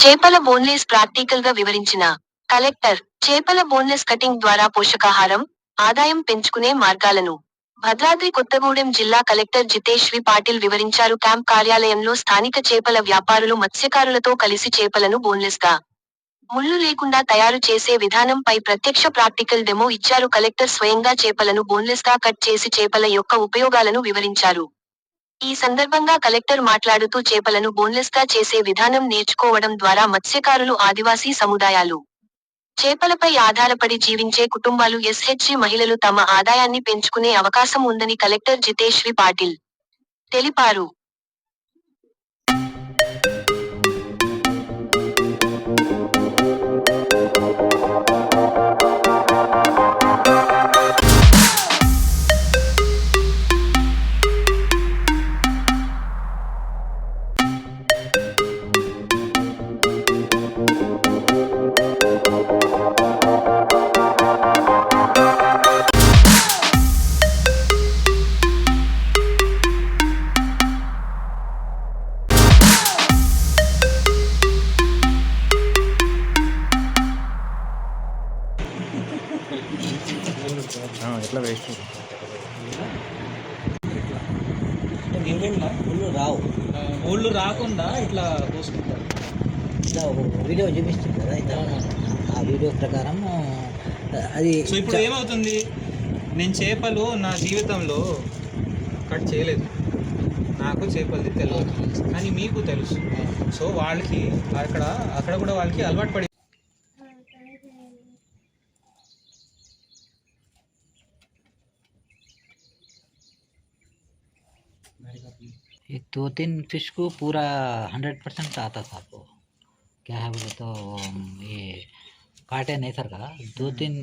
చేపల బోన్లెస్ ప్రాక్టికల్గా వివరించిన కలెక్టర్ చేపల బోన్లెస్ కటింగ్ ద్వారా పోషకాహారం ఆదాయం పెంచుకునే మార్గాలను భద్రాద్రి కొత్తగూడెం జిల్లా కలెక్టర్ జితేష్ వి పాటిల్ వివరించారు. క్యాంప్ కార్యాలయంలో స్థానిక చేపల వ్యాపారులు మత్స్యకారులతో కలిసి చేపలను బోన్లెస్గా ముళ్ళు లేకుండా తయారు చేసే విధానంపై ప్రత్యక్ష ప్రాక్టికల్ డెమో ఇచ్చారు. కలెక్టర్ స్వయంగా చేపలను బోన్లెస్గా కట్ చేసి చేపల యొక్క ఉపయోగాలను వివరించారు. ఈ సందర్భంగా కలెక్టర్ మాట్లాడుతూ చేపలను బోన్లెస్గా చేసే విధానం నేర్చుకోవడం ద్వారా మత్స్యకారులు ఆదివాసీ సముదాయాలు. చేపలపై ఆధారపడి జీవించే కుటుంబాలు ఎస్హెచ్జి మహిళలు తమ ఆదాయాన్ని పెంచుకునే అవకాశం ఉందని కలెక్టర్ జితేష్ వి పాటిల్ తెలిపారు. ఎట్లా వేస్ట్ ముళ్ళు రావు. ఊళ్ళు రాకుండా ఇట్లా పోసుకుంటారు. ఇట్లా వీడియో చూపిస్తుంది కదా ఇట్లా ఆ వీడియో ప్రకారం అది సో ఇప్పుడు ఏమవుతుంది? నేను చేపలు నా జీవితంలో కట్ చేయలేదు. నాకు చేపలది తెలియదు కానీ మీకు తెలుసు. సో వాళ్ళకి అక్కడ అక్కడ కూడా వాళ్ళకి అలవాటు పడి ये दो तीन फ़िश को पूरा हंड्रेड परसेंट आता था आपको। क्या है बोले तो ये काटे नहीं सर का। दो तीन